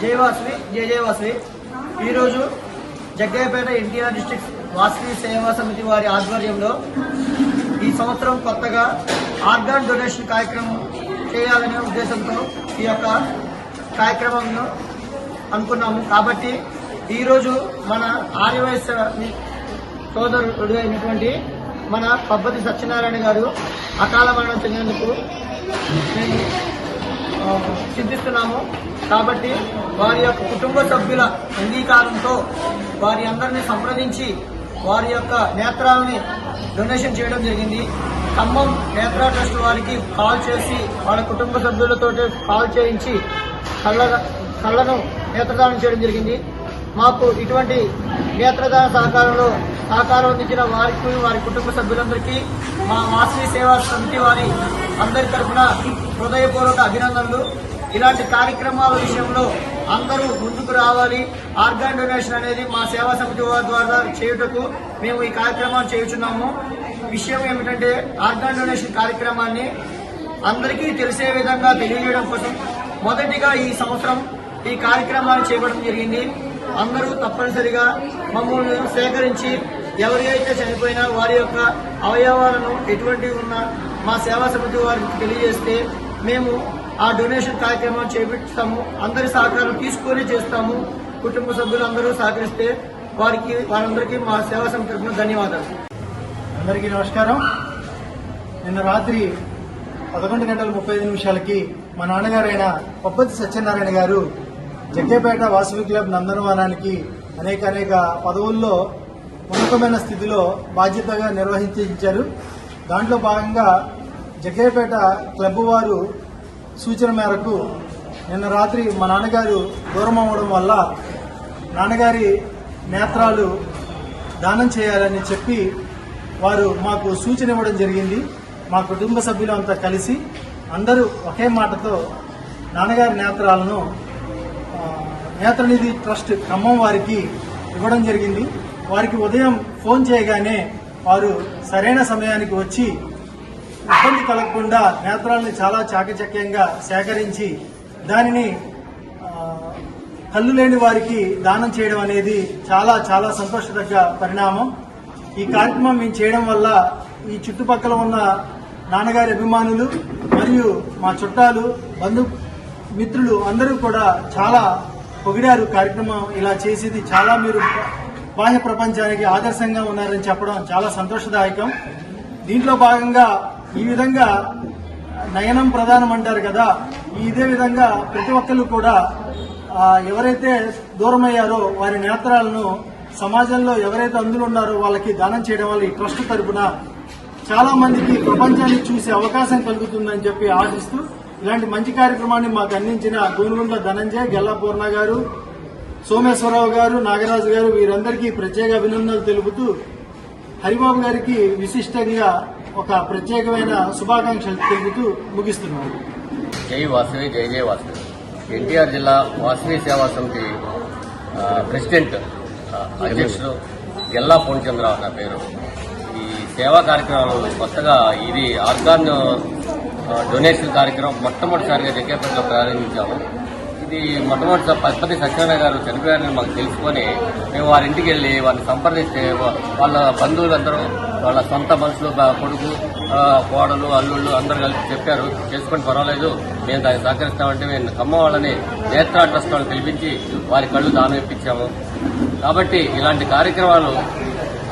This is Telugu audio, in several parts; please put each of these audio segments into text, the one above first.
జై వాసవి జై ఈరోజు జగ్గయ్యపేట ఎన్టీఆర్ డిస్ట్రిక్ట్ వాసవి సేవా సమితి వారి ఆధ్వర్యంలో ఈ సంవత్సరం కొత్తగా ఆర్గాన్ డొనేషన్ కార్యక్రమం చేయాలనే ఉద్దేశంతో ఈ యొక్క కార్యక్రమంను అనుకున్నాము. కాబట్టి ఈరోజు మన ఆర్యవైశ్య సోదరుడు అయినటువంటి మన పబ్బతి సత్యనారాయణ గారు అకాల మరణం చెందినందుకు మేము చింతిస్తున్నాము కాబట్టి వారి యొక్క కుటుంబ సభ్యుల అంగీకారంతో వారి అందరినీ సంప్రదించి వారి యొక్క నేత్రాలని డొనేషన్ చేయడం జరిగింది. ఖమ్మం నేత్రా ట్రస్ట్ వారికి కాల్ చేసి వాళ్ళ కుటుంబ సభ్యులతో కాల్ చేయించి కళ్ళ కళ్ళను నేత్రదానం చేయడం జరిగింది. మాకు ఇటువంటి నేత్రదాన సహకారంలో సహకారం అందించిన వారికి వారి కుటుంబ సభ్యులందరికీ మా వాసవి సేవా సమితి వారి అందరి తరఫున హృదయపూర్వక అభినందనలు. ఇలాంటి కార్యక్రమాల విషయంలో అందరూ ముందుకు రావాలి. ఆర్గాన్ డొనేషన్ అనేది మా సేవా సమితి వారి ద్వారా చేయుటకు మేము ఈ కార్యక్రమాన్ని చేయుచున్నాము. విషయం ఏమిటంటే ఆర్గాన్ డొనేషన్ కార్యక్రమాన్ని అందరికీ తెలిసే విధంగా తెలియజేయడం కోసం మొదటిగా ఈ సంవత్సరం ఈ కార్యక్రమాన్ని చేపట్టడం జరిగింది. అందరూ తప్పనిసరిగా మమ్మల్ని సేకరించి ఎవరికైతే చనిపోయినా వారి యొక్క అవయవాలను ఎటువంటి ఉన్నా మా సేవా సమితి వారికి తెలియజేస్తే మేము ఆ డొనేషన్ కార్యక్రమాన్ని చేపిస్తాము. అందరి సహకారం తీసుకొని చేస్తాము. కుటుంబ సభ్యులు అందరూ సహకరిస్తే వారికి వారందరికీ మా సేవా సమితి తరఫున ధన్యవాదాలు. అందరికీ నమస్కారం. నిన్న రాత్రి పదకొండు గంటల ముప్పై నిమిషాలకి మా నాన్నగారైన పప్పతి సత్యనారాయణ గారు జగ్గేపేట వాసవి క్లబ్ నందనవనానికి అనేక అనేక పదవుల్లో ఉన్నతమైన స్థితిలో బాధ్యతగా నిర్వహించారు. దాంట్లో భాగంగా జగ్గేపేట క్లబ్ వారు సూచన మేరకు నిన్న రాత్రి మా నాన్నగారు దూరం అవ్వడం వల్ల నాన్నగారి నేత్రాలు దానం చేయాలని చెప్పి వారు మాకు సూచన ఇవ్వడం జరిగింది. మా కుటుంబ సభ్యులంతా కలిసి అందరూ ఒకే మాటతో నాన్నగారి నేత్రాలను నేత్రనిధి ట్రస్ట్ ఖమ్మం వారికి ఇవ్వడం జరిగింది. వారికి ఉదయం ఫోన్ చేయగానే వారు సరైన సమయానికి వచ్చి ఇబ్బంది కలగకుండా నేత్రాలను చాలా చాకచక్యంగా సేకరించి దానిని కళ్ళు లేని వారికి దానం చేయడం అనేది చాలా చాలా సంతోషదగ్గ పరిణామం. ఈ కార్యక్రమం మేము చేయడం వల్ల ఈ చుట్టుపక్కల ఉన్న నాన్నగారి అభిమానులు మరియు మా చుట్టాలు బంధు మిత్రులు అందరూ కూడా చాలా పొగిడారు కార్యక్రమం ఇలా చేసేది చాలా మీరు బాహ్య ప్రపంచానికి ఆదర్శంగా ఉన్నారని చెప్పడం చాలా సంతోషదాయకం. దీంట్లో భాగంగా ఈ విధంగా నయనం ప్రధానం అంటారు కదా ఇదే విధంగా ప్రతి ఒక్కరు కూడా ఎవరైతే దూరమయ్యారో వారి నేత్రాలను సమాజంలో ఎవరైతే అందులో ఉన్నారో వాళ్ళకి దానం చేయడం వల్ల ఈ ట్రస్ట్ తరపున చాలా మందికి ప్రపంచాన్ని చూసే అవకాశం కలుగుతుందని చెప్పి ఆశిస్తూ ఇలాంటి మంచి కార్యక్రమాన్ని మాకు అందించిన గోనుగుంట్ల ధనంజయ్ గెల్లాపూర్ణ గారు సోమేశ్వరరావు గారు నాగరాజు గారు వీరందరికీ ప్రత్యేక అభినందనలు తెలుపుతూ హరిబాబు గారికి విశిష్టంగా ఒక ప్రత్యేకమైన శుభాకాంక్షలు తెలుపుతూ ముగిస్తున్నాను జై వాసవి జై జై వాసవి. ఎన్టీఆర్ జిల్లా వాసవి సేవా సమితి ప్రెసిడెంట్ అధ్యక్షుడు గెల్లా పూర్ణచంద్రరావు నా పేరు. ఈ సేవా కార్యక్రమాలు కొత్తగా ఇది ఆర్గాన్ డొనేషన్ కార్యక్రమం మొట్టమొదటిసారిగా జగ్గేపేటలో ప్రారంభించాము. ఇది మొట్టమొదటి పశుపతి సత్యనారాయణ గారు చనిపోయారని మాకు తెలుసుకొని మేము వారి ఇంటికి వెళ్ళి వారిని సంప్రదిస్తే వాళ్ళ బంధువులందరూ వాళ్ళ సొంత మనుషులు కొడుకు కోడలు అల్లుళ్ళు అందరూ కలిసి చెప్పారు చేసుకొని పర్వాలేదు మేము దానికి సహకరిస్తామంటే మేము కమ్మ వాళ్ళని నేత్ర ట్రస్ట్ వాళ్ళని పిలిపించి వారి కళ్ళు దానం ఇప్పించాము. కాబట్టి ఇలాంటి కార్యక్రమాలు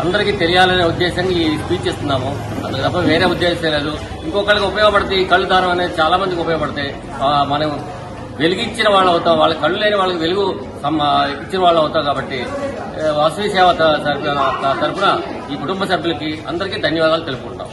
అందరికీ తెలియాలనే ఉద్దేశంగా ఈ స్పీచ్ ఇస్తున్నాము. అందుకు తప్ప వేరే ఉద్దేశం లేదు. ఇంకొకరికి ఉపయోగపడతాయి ఈ కళ్ళు దానం అనేది చాలా మందికి ఉపయోగపడతాయి. మనం వెలిగించిన వాళ్ళు అవుతాం. వాళ్ళ కళ్ళు లేని వాళ్ళకి వెలుగు ఇచ్చిన వాళ్ళు అవుతాం కాబట్టి వసతి సేవ తరఫున తరపున ఈ కుటుంబ సభ్యులకి అందరికీ ధన్యవాదాలు తెలుపుకుంటాం.